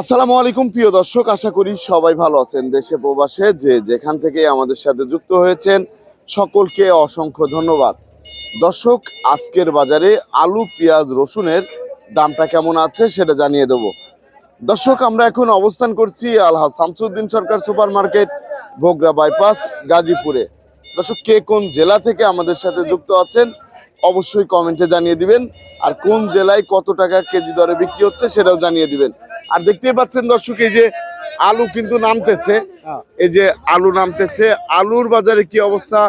আসসালামু আলাইকুম, প্রিয় দর্শক, আশা করি সবাই ভালো আছেন দেশে প্রবাসে, যে যেখান থেকে আমাদের সাথে যুক্ত হয়েছেন, সকলকে অসংখ্য ধন্যবাদ। দর্শক, আজকের বাজারে আলু, পেঁয়াজ, রসুনের দামটা কেমন আছে সেটা জানিয়ে দেব। দর্শক, আমরা এখন অবস্থান করছি Alha Shamsuddin Sarkar super market Bhogra bypass, গাজীপুরে। দর্শক, কে কোন জেলা থেকে আমাদের সাথে যুক্ত আছেন, অবশ্যই কমেন্টে জানিয়ে দিবেন, আর কোন জেলায় কত টাকা কেজি দরে বিক্রি হচ্ছে সেটাও জানিয়ে দিবেন। আর দেখতেই পাচ্ছেন দর্শক এই যে আলু কিন্তু নামতেছে। এই যে আলু নামতেছে। আলুর বাজারে কি অবস্থা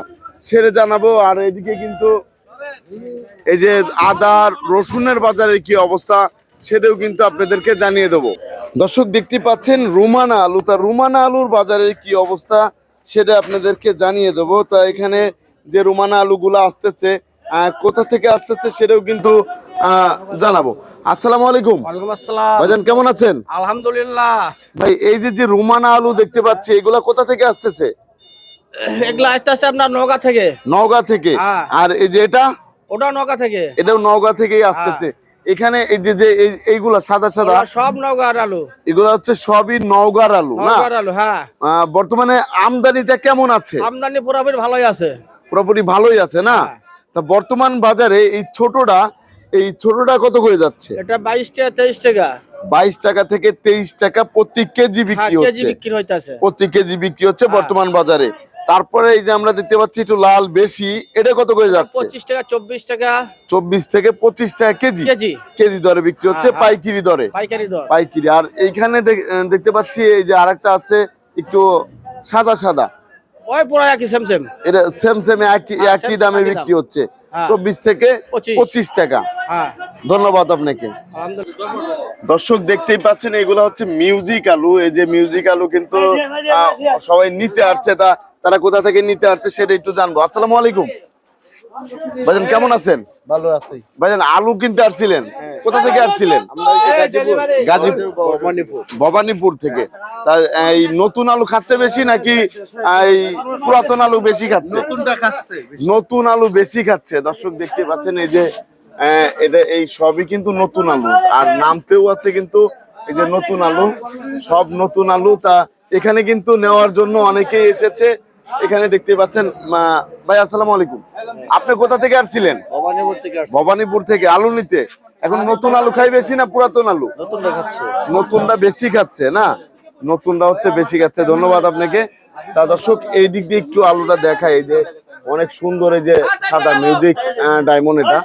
সেরে জানাব। আর এদিকে কিন্তু এই যে আদা রসুনের বাজারে কি অবস্থা সেটাও কিন্তু আপনাদেরকে জানিয়ে দেবো। দর্শক দেখতে পাচ্ছেন রুমানা আলু। তা রুমানা আলুর বাজারে কি অবস্থা সেটা আপনাদেরকে জানিয়ে দেবো। তা এখানে যে রুমানা আলুগুলো আসতেছে কোথা থেকে আসতেছে সেটাও কিন্তু জানাব। আসসালামু আলাইকুম। আসসালাম। ভাইজান কেমন আছেন? আলহামদুলিল্লাহ। ভাই এই যে যে রুমানা আলু দেখতে পাচ্ছি এগুলা কোথা থেকে আসতেছে? এগুলা আসতেছে আপনার নৌকা থেকে। নওগাঁ থেকে। আর এই যে এটা? ওটা নৌকা থেকে। এটাও নওগাঁ থেকেই আসতেছে। এখানে এই যে যে এইগুলা সাদা সাদা? সব আলু। এগুলা হচ্ছে সবই নওগাঁর আলু হ্যাঁ। বর্তমানে আমদানিটা কেমন আছে? আমদানি পুরোপুরি ভালোই আছে। পুরোপুরি ভালোই আছে না? হ্যাঁ। তা বর্তমান বাজারে এই ছোটটা এই ছোটটা কত করে যাচ্ছে? এটা বাইশ টাকা তেইশ টাকা। বাইশ টাকা থেকে তেইশ টাকা প্রতি কেজি হ্যাঁ বিক্রি কেজি হচ্ছে। বিক্রি হইতাছে। প্রতি কেজি বিক্রি হচ্ছে। বর্তমান বাজারে। তারপরে এই যে আমরা দেখতে পাচ্ছি একটু লাল বেশি এটা কত করে যাচ্ছে? পঁচিশ টাকা চব্বিশ টাকা। চব্বিশ থেকে পঁচিশ টাকা কেজি। কেজি। কেজি দরে বিক্রি হচ্ছে হ্যাঁ, হ্যাঁ। পাইকারি দরে। পাইকারি দর। পাইকারি। আর এইখানে দেখ- দেখতে পাচ্ছি এই যে আরেকটা আছে একটু সাদা সাদা। ওই পুরো একই সেম সেম এটা সেম সেম একই একই দামে বিক্রি হচ্ছে। চব্বিশ থেকে পঁচিশ। টাকা। হ্যাঁ। ধন্যবাদ আপনাকে। দর্শক দেখতেই পাচ্ছেন এগুলো হচ্ছে মিউজিক আলু। এই যে মিউজিক আলু কিন্তু সবাই নিতে আসছে তা তারা কোথা থেকে নিতে আসছে সেটা একটু জানব। আসসালামু আলাইকুম। ভাইজান কেমন আছেন? ভালো আছি। ভাইজান আলু কিনতে আসছিলেন? কোথা থেকে আসছিলেন? গাজীপুর। ভবানীপুর। থেকে। তা এই নতুন আলু খাচ্ছে বেশি নাকি এই পুরাতন আলু বেশি খাচ্ছে? নতুন আলু বেশি খাচ্ছে। দর্শক দেখতে পাচ্ছেন এই যে আহ, এটা এই সবই কিন্তু নতুন আলু। আর নামতেও আছে কিন্তু এই যে নতুন আলু। সব নতুন আলু। তা এখানে কিন্তু নেওয়ার জন্য অনেকেই এসেছে। এখানে দেখতে পাচ্ছেন ভাই আসসালাম আলাইকুম। আপনি কোথা থেকে আসছিলেন? ভবানীপুর থেকে ভবানীপুর থেকে আলু নিতে। এখন নতুন আলু খাই বেশি না পুরাতন আলু? নতুনটা বেশি খাচ্ছে না? নতুনটা হচ্ছে বেশি খাচ্ছে। ধন্যবাদ আপনাকে। তা দর্শক এই দিক দিয়ে একটু আলুটা দেখায় এই যে অনেক সুন্দর এই যে সাদা মিউজিক ডায়মন্ড এটা।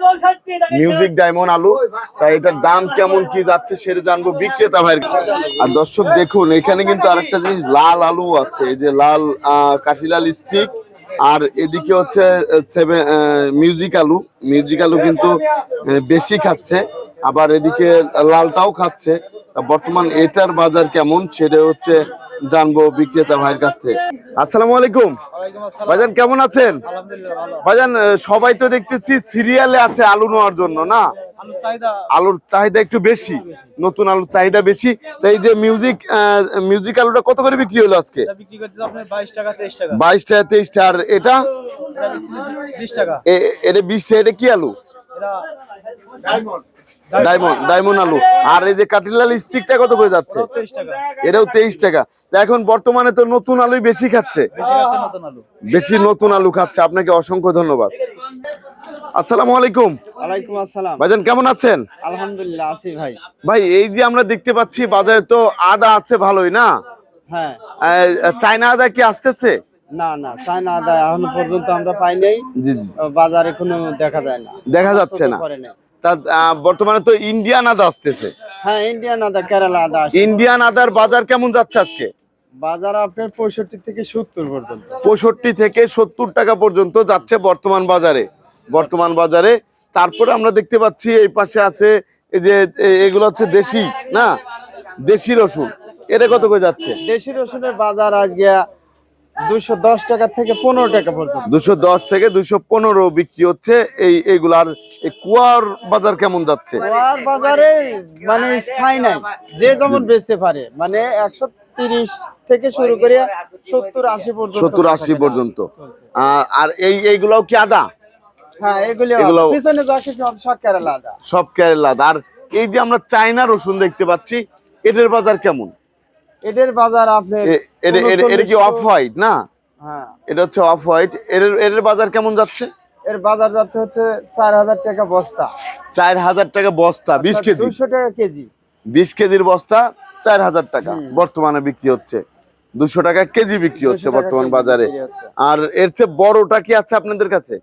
মিউজিক ডায়মন্ড আলু। তাই এটার দাম কেমন কি যাচ্ছে সেটা জানব বিক্রেতা ভাই আর দর্শক দেখুন, এখানে কিন্তু আরেকটা জিনিস, লাল আলু আছে। এই যে লাল কাঠিলাল স্টিক আর এদিকে হচ্ছে মিউজিক আলু। মিউজিক আলু কিন্তু বেশি খাচ্ছে। আবার এদিকে লালটাও খাচ্ছে। বর্তমান এটার বাজার কেমন? সেটা হচ্ছে জানব বিক্রেতা ভাইয়ের কাছ থেকে। আসসালামু আলাইকুম। ভাইজান কেমন আছেন? ভাইজান সবাই তো দেখতেছি সিরিয়ালে আছে আলু নেওয়ার জন্য না? আলুর চাহিদা একটু বেশি নতুন আলুর চাহিদা বেশি। তাই এই যে মিউজিক মিউজিক আলুটা কত করে বিক্রি হলো আজকে? বাইশ টাকা তেইশ টাকা। আর এটা? এটা বিশ টাকা। এটা কি আলু? ডায়মন্ড ডায়মন্ড আলু। আর এই যে কাটিলাল স্টিকটা কত করে যাচ্ছে? এটাও তেইশ টাকা। এখন বর্তমানে তো নতুন আলুই বেশি খাচ্ছে। বেশি নতুন আলু। বেশি নতুন আলু খাচ্ছে। আপনাকে অসংখ্য ধন্যবাদ। আসসালামু আলাইকুম। ওয়ালাইকুম আসসালাম। ভাইজান কেমন আছেন? আলহামদুলিল্লাহ আছি ভাই। ভাই এই যে আমরা দেখতে পাচ্ছি বাজারে তো আদা আছে ভালোই না? হ্যাঁ। আহ, চায়না আদা কি আসতেছে? না না চায়না আদা এখন পর্যন্ত আমরা পাই নাই। জি জি। বাজারে কোনো দেখা যায় না। দেখা যাচ্ছে না। তা বর্তমানে তো ইন্ডিয়ান আদা আসতেছে। হ্যাঁ ইন্ডিয়ান আদা কেরালা আদা ইন্ডিয়ান আদার বাজার কেমন যাচ্ছে আজকে? বাজার আপনার পঁয়ষট্টি থেকে সত্তর পর্যন্ত। পঁয়ষট্টি থেকে সত্তর টাকা পর্যন্ত যাচ্ছে বর্তমান বাজারে। বর্তমান বাজারে। তারপরে আমরা দেখতে পাচ্ছি এই পাশে আছে এই যে এগুলো হচ্ছে দেশি না? দেশি রসুন। এটা কত করে যাচ্ছে? দেশি রসুনের বাজার আজকে দুশো দশ টাকা থেকে পনেরো টাকা পর্যন্ত। দুশো দশ থেকে দুশো পনেরো বিক্রি হচ্ছে এই এইগুলার এই কুয়ার বাজার কেমন যাচ্ছে? আর বাজারে মানে স্থায়ী নাই। যে যেমন বেচতে পারে মানে একশো তিরিশ থেকে শুরু করে সত্তর আশি পর্যন্ত সত্তর আশি পর্যন্ত। আর এই এইগুলাও কি আদা? হ্যাঁ এগুলো- পিছনে যা কিছু সব কেরালা আদা। সব কেরালা আদা। আর এই যে আমরা চায়না রসুন দেখতে পাচ্ছি এটার বাজার কেমন? এটার বাজার আপনার এ- এটা কি অফ হোয়াইট না? হ্যাঁ। এটা হচ্ছে অফ হোয়াইট এর এর বাজার কেমন যাচ্ছে? এর বাজার যাচ্ছে হচ্ছে চার হাজার টাকা বস্তা। চার হাজার টাকা বস্তা বিশ কেজি। দুশো টাকা কেজি। বিশ কেজির বস্তা চার হাজার টাকা। বর্তমানে বিক্রি হচ্ছে। দুশো টাকা কেজি বিক্রি হচ্ছে বর্তমান বাজারে। আর এর চেয়ে বড়টা কি আছে আপনাদের কাছে?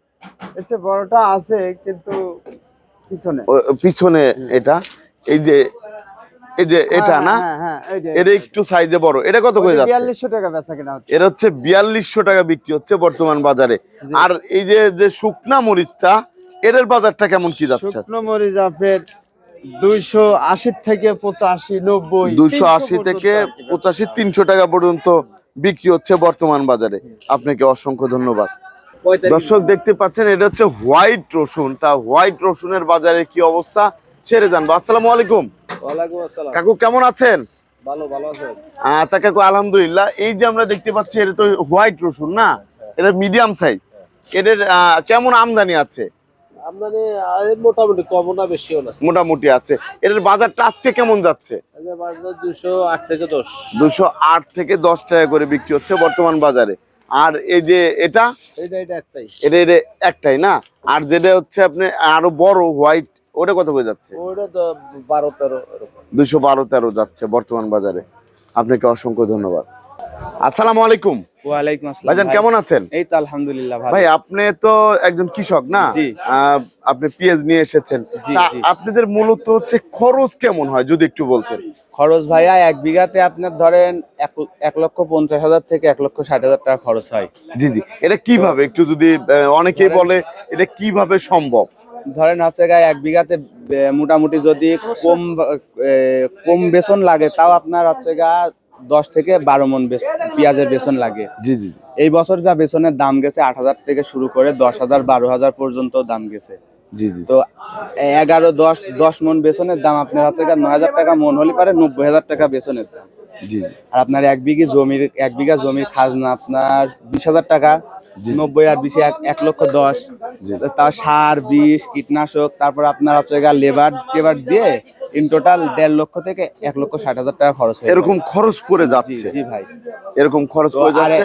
এর চেয়ে বড়টা আছে কিন্তু পিছনে। পিছনে এটা। এই যে এই যে এটা হ্যাঁ, না? হ্যাঁ, হ্যাঁ, এই যে- এটা একটু সাইজে বড়। এটা কত করে যাচ্ছে? বিয়াল্লিশশো টাকা বেচা কেনা হচ্ছে। এটা হচ্ছে বিয়াল্লিশশো টাকা বিক্রি হচ্ছে বর্তমান বাজারে। আর এই যে যে শুকনা মরিচটা এটার বাজারটা কেমন কি যাচ্ছে শুকনো মরিচ আপনার দুইশো আশি থেকে পঁচাশি নব্বই দুশো 300 আশি থেকে আর কি। পঁচাশি তিনশো টাকা পর্যন্ত বিক্রি হচ্ছে বর্তমান বাজারে। আপনাকে অসংখ্য ধন্যবাদ। দর্শক দেখতে পাচ্ছেন এটা হচ্ছে হোয়াইট রসুন। তা হোয়াইট রসুনের বাজারে কি অবস্থা? ছেড়ে জানব আসসালামু আলাইকুম। ওয়ালাইকুম আসসালাম। কাকু কেমন আছেন? ভালো ভালো আছেন তা কাকু আলহামদুলিল্লাহ। এই যে আমরা দেখতে পাচ্ছি এটা তো হোয়াইট রসুন না? এটা মিডিয়াম সাইজ। এদের কেমন আমদানি আছে? আমদানি মোটামুটি না বেশিও না। মোটামুটি আছে। এটার বাজারটা আজকে কেমন যাচ্ছে? দুশো আট থেকে দশ। দুশো আট থেকে দশ টাকা করে বিক্রি হচ্ছে বর্তমান বাজারে। আর এই যে এটা? এইটা এটা একটাই। এটা এটা একটাই না? আর যেটা হচ্ছে আপনি আরও বড় হোয়াইট ওটা কত করে যাচ্ছে? ওইটা তো বারো তেরো এরকম। দুশো বারো তেরো যাচ্ছে বর্তমান বাজারে। আপনাকে অসংখ্য ধন্যবাদ। আসসালামু আলাইকুম। ওয়ালাইকুম আসসালাম। ভাইজান কেমন আছেন? এই তো আলহামদুলিল্লাহ ভালো। ভাই আপনি তো একজন কৃষক না? জি। আপনি পেঁয়াজ নিয়ে এসেছেন। জি, জি। আপনাদের মূলত হচ্ছে খরচ কেমন হয় যদি একটু বলতেন? খরচ ভাইয়া এক বিঘাতে আপনার ধরেন এক লক্ষ পঞ্চাশ হাজার থেকে এক লক্ষ ষাট হাজার টাকা খরচ হয়। জি জি। এটা কীভাবে একটু যদি অনেকেই বলে এটা কীভাবে সম্ভব? ধরেন হচ্ছে গায়ে এক বিঘাতে মোটামুটি যদি কম কম বেসন লাগে তাও আপনার হচ্ছে গা দশ থেকে বারো মন পেঁয়াজের বেসন লাগে। জি জি এই বছর যা বেসনের দাম গেছে আট হাজার থেকে শুরু করে দশ হাজার বারো হাজার পর্যন্ত দাম গেছে। জি জি তো এগারো দশ দশ মন বেসনের দাম আপনার হচ্ছে গা নয় হাজার টাকা মন হলে পারে নব্বই হাজার টাকা বেসনের দাম। জি আর আপনার এক বিঘি জমির এক বিঘা জমির খাজনা আপনার বিশ হাজার টাকা নব্বই আর বিশে এক লক্ষ দশ। তার সার বিষ কীটনাশক তারপর আপনার হচ্ছে গা লেবার টেবার দিয়ে ইন টোটাল দেড় লক্ষ থেকে এক লক্ষ ষাট হাজার টাকা খরচ এরকম খরচ পড়ে যাচ্ছে। জি ভাই। এরকম খরচ পড়ে যাচ্ছে?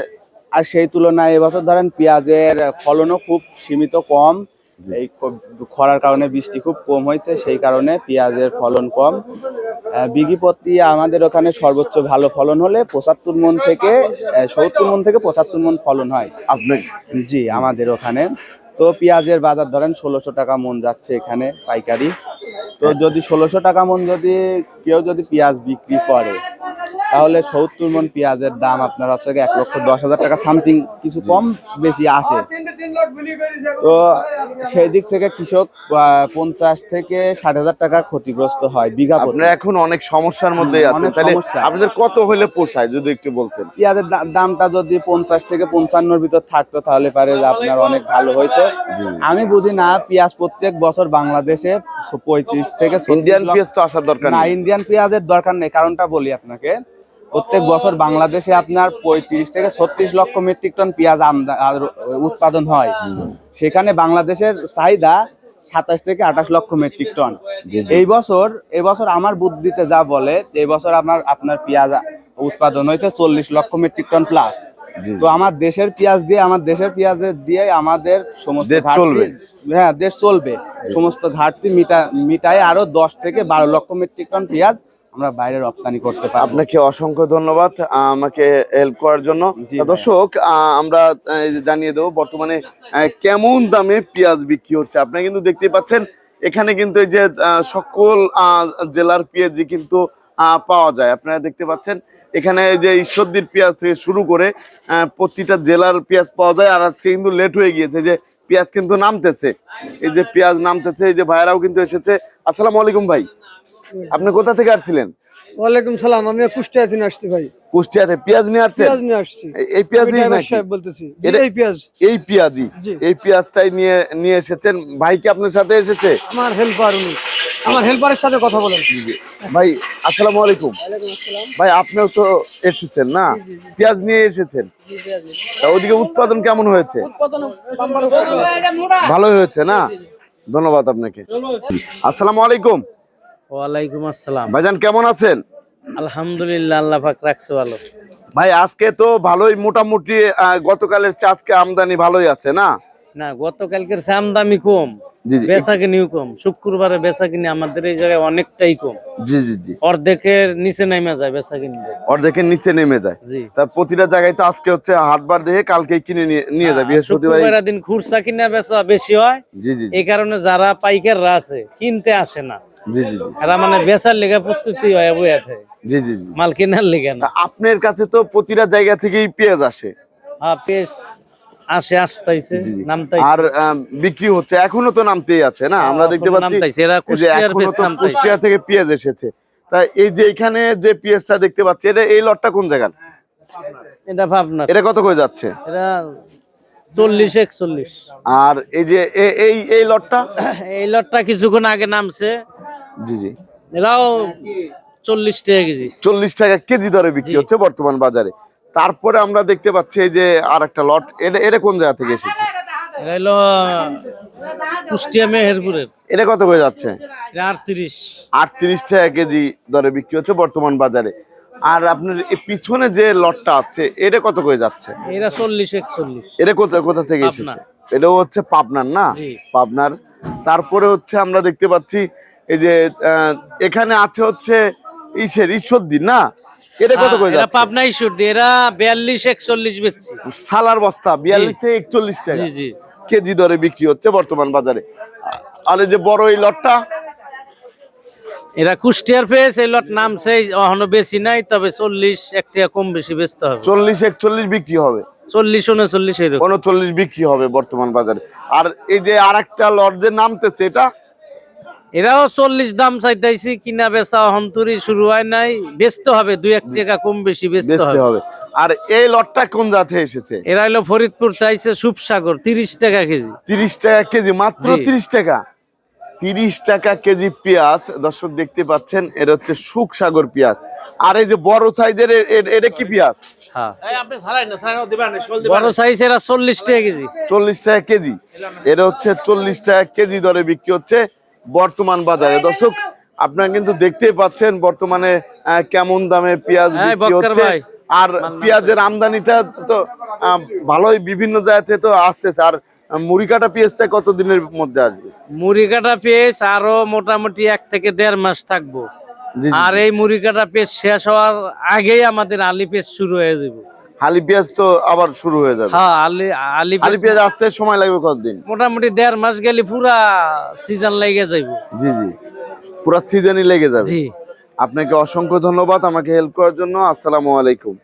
আর সেই তুলনায় এবছর ধরেন পেঁয়াজের ফলনও খুব সীমিত কম। এই খরার কারণে বৃষ্টি খুব কম হয়েছে সেই কারণে পেঁয়াজের ফলন কম। বিঘিপতি আমাদের ওখানে সর্বোচ্চ ভালো ফলন হলে পঁচাত্তর মন থেকে সত্তর মন থেকে পঁচাত্তর মন ফলন হয়। আপনি? জি আমাদের ওখানে। তো পেঁয়াজের বাজার ধরেন ষোলোশো টাকা মন যাচ্ছে এখানে পাইকারি। তো যদি ষোলোশো টাকা মন যদি কেউ যদি পেঁয়াজ বিক্রি করে তাহলে সত্তর মন পেঁয়াজের দাম আপনার হচ্ছে এক লক্ষ দশ হাজার টাকা সামথিং কিছু কম বেশি আসে। তো সেই দিক থেকে কৃষক পঞ্চাশ থেকে ষাট হাজার টাকা ক্ষতিগ্রস্ত হয় বিঘা। এখন অনেক সমস্যার মধ্যে তাহলে আপনাদের কত হলে পোষায় যদি একটু বলতেন? পেঁয়াজের দামটা যদি পঞ্চাশ থেকে পঞ্চান্নর ভিতর থাকতো তাহলে পারে আপনার অনেক ভালো হইতো। আমি বুঝি না পেঁয়াজ প্রত্যেক বছর বাংলাদেশে পঁয়ত্রিশ থেকে ইন্ডিয়ান পেঁয়াজ তো আসার দরকার না ইন্ডিয়ান পেঁয়াজের দরকার নেই কারণটা বলি আপনাকে। প্রত্যেক বছর বাংলাদেশে আপনার পঁয়ত্রিশ থেকে ছত্রিশ লক্ষ মেট্রিক টন পেঁয়াজ উৎপাদন হয়। সেখানে বাংলাদেশের চাহিদা সাতাশ থেকে আঠাশ লক্ষ মেট্রিক টন। এই বছর এবছর আমার বুদ্ধিতে যা বলে এই বছর আমার আপনার পেঁয়াজ উৎপাদন হয়েছে চল্লিশ লক্ষ মেট্রিক টন প্লাস। তো আমার দেশের পেঁয়াজ দিয়ে আমার দেশের পেঁয়াজের দিয়ে আমাদের সমস্ত চলবে। হ্যাঁ দেশ চলবে। সমস্ত ঘাটতি মিটা মিটায় আরও দশ থেকে বারো লক্ষ মেট্রিক টন পেঁয়াজ আমরা বাইরে রপ্তানি করতে পারব। আপনাকে অসংখ্য ধন্যবাদ আমাকে হেল্প করার জন্য। দর্শক আমরা জানিয়ে দেবো বর্তমানে কেমন দামে পেঁয়াজ বিক্রি হচ্ছে? আপনারা কিন্তু দেখতে পাচ্ছেন এখানে কিন্তু এই যে সকল জেলার পেঁয়াজই কিন্তু পাওয়া যায়। আপনারা দেখতে পাচ্ছেন এখানে যে ঈশ্বরদীর পেঁয়াজ থেকে শুরু করে প্রতিটা জেলার পেঁয়াজ পাওয়া যায়। আর আজকে কিন্তু লেট হয়ে গিয়েছে যে পেঁয়াজ কিন্তু নামতেছে। এই যে পেঁয়াজ নামতেছে এই যে ভাইরাও কিন্তু এসেছে। আসসালামু আলাইকুম ভাই আপনি কোথা থেকে আসছিলেন? ওয়ালাইকুম সালাম আমি কুষ্টিয়া থেকে আসছি ভাই। কুষ্টিয়াতে পেঁয়াজ নিয়ে আসছেন? পেঁয়াজ নিয়ে আসছি। এই- এই পেঁয়াজই আমি নাকি? বলতেছি। এই পেঁয়াজ। এই পেঁয়াজি এই পেঁয়াজটাই নিয়ে নিয়ে এসেছেন? ভাই কি আপনার সাথে এসেছে? আমার হেল্পার উনি। আমার হেল্পারের সাথে কথা বলেন। ভাই আসসালামু আলাইকুম। ভাই আপনিও তো এসেছেন না? পেঁয়াজ নিয়ে এসেছেন। তা ওদিকে উৎপাদন কেমন হয়েছে? ভালো হয়েছে না? ধন্যবাদ আপনাকে। আসসালামু আলাইকুম। ওয়ালাইকুম আসসালাম। ভাইজান কেমন আছেন? আলহামদুলিল্লাহ আল্লাহ পাক রাখছে ভালো। ভাই আজকে তো ভালোই মোটামুটি গতকালের আমদানি ভালোই আছে না? না গতকালকের সাম কম। জি জি। বেচা কিনিও কম। শুক্রবারে বেচা কিনি আমাদের এই জায়গায় অনেকটাই কম। জি জি জি। অর্ধেকের নিচে নেমে যায় বেচা অর্ধেকের নিচে নেমে যায়। জি। তা প্রতিটা জায়গায় তো আজকে হচ্ছে হাটবার দেখে কালকে কিনে নিয়ে নিয়ে যায়। বৃহস্পতিবার দিন খুরসা কিনা বেচা বেশি হয়। জি জি জি। এই কারণে যারা পাইকাররা আছে কিনতে আসে না। জি জি জি। এরা মানে বেচার লেগে প্রস্তুতি হয় বইয়া থাকে। জি জি জি। মাল কেনার লেগে না। আপনার কাছে তো প্রতিটা জায়গা থেকেই পেঁয়াজ আসে। হ্যাঁ পেস আসে আসতেছে নামতাইছে। আর বিক্রি হচ্ছে এখনও তো নামতেই আছে না? আমরা দেখতে পাচ্ছি। কুষ্টিয়া থেকে পেঁয়াজ এসেছে। তা এই যে এখানে যে পেঁয়াজটা দেখতে পাচ্ছি এটা এই লটটা কোন জায়গার এটা ভাবনা। এটা কত করে যাচ্ছে? এটা চল্লিশ একচল্লিশ। আর এই যে এই এই লটটা? এই লটটা কিছুক্ষণ আগে নামছে। জি জি। এরাও চল্লিশ টাকা কেজি। চল্লিশ টাকা কেজি দরে বিক্রি হচ্ছে বর্তমান বাজারে। তারপরে আমরা দেখতে পাচ্ছি যে আর একটা লট। এটা এটা কোন জায়গা থেকে এসেছে? এটা হলো কুষ্টিয়া মেহেরপুরের। এটা কত করে যাচ্ছে? এটা আটত্রিশ। আটত্রিশ টাকা কেজি দরে বিক্রি হচ্ছে বর্তমান বাজারে। আর আপনার পিছনে যে লটটা আছে এটা কত করে যাচ্ছে? এটা চল্লিশ একচল্লিশ। এটা কোথা কোথা থেকে। এসেছে? এটাও হচ্ছে পাবনার না? পাবনার। তারপরে হচ্ছে আমরা দেখতে পাচ্ছি এই যে এখানে আছে হচ্ছে ইসের ঈশ্বরদীর না? এটা কত করে হ্যাঁ, যাচ্ছে? পাবনা ইস্যুর এরা বিয়াল্লিশ একচল্লিশ বেচছি। সালার বস্তা বিয়াল্লিশ থেকে একচল্লিশ টাকা। জি জি। কেজি দরে বিক্রি হচ্ছে বর্তমান বাজারে। আর এই যে বড় এই লটটা? এরা কুষ্টিয়ার পেয়েছে এই লট নামছে এখনও বেশি নাই তবে চল্লিশ এক টাকা কম বেশি বেচতে হবে। চল্লিশ একচল্লিশ বিক্রি হবে। এরকম। বিক্রি হবে বর্তমান বাজারে। আর এই যে আর একটা লট যে নামতেছে এটা? এরাও চল্লিশ দাম চাইতেছি কিনা বেচা হন্তরি শুরু হয় নাই। বেচতে হবে দুই এক টাকা কম বেশি হবে। আর এই লটটা কোন জাতে এসেছে? এরা হলো ফরিদপুর চাইছে সুপসাগর তিরিশ টাকা কেজি। তিরিশ টাকা কেজি মাত্র তিরিশ টাকা। তিরিশ টাকা কেজি পেঁয়াজ দর্শক দেখতে পাচ্ছেন এটা হচ্ছে সুখসাগর পেঁয়াজ। আর এই যে বড় সাইজের এটা কি পেঁয়াজ? হ্যাঁ। বড় সাইজ এরা চল্লিশ টাকা কেজি। চল্লিশ টাকা কেজি। এটা হচ্ছে চল্লিশ টাকা কেজি দরে বিক্রি হচ্ছে। বর্তমান বাজারে। দর্শক আপনারা কিন্তু দেখতেই পাচ্ছেন বর্তমানে কেমন দামে পেঁয়াজ হ্যাঁ, বিক্রি হচ্ছে। আর পেঁয়াজের আমদানিটা তো ভালোই বিভিন্ন জায়গাতে তো আসতেছে। আর মুড়ি কাটা পেঁয়াজটা কত দিনের মধ্যে আসবে? মুড়ি কাটা পেঁয়াজ আরও মোটামুটি এক থেকে দেড় মাস থাকব। আর এই মুড়ি কাটা পেঁয়াজ শেষ হওয়ার আগেই আমাদের আলি পেঁয়াজ শুরু হয়ে যাবে। হালি পেঁয়াজ তো আবার শুরু হয়ে যাবে। হ্যাঁ আলি আলি আলি পেঁয়াজ আসতে সময় লাগবে কতদিন? মোটামুটি দেড় মাস গেলে পুরা সিজন লেগে যাইব। জি জি। পুরো সিজনই লেগে যাবে। জি। আপনাকে অসংখ্য ধন্যবাদ আমাকে হেল্প করার জন্য। আসসালামু আলাইকুম।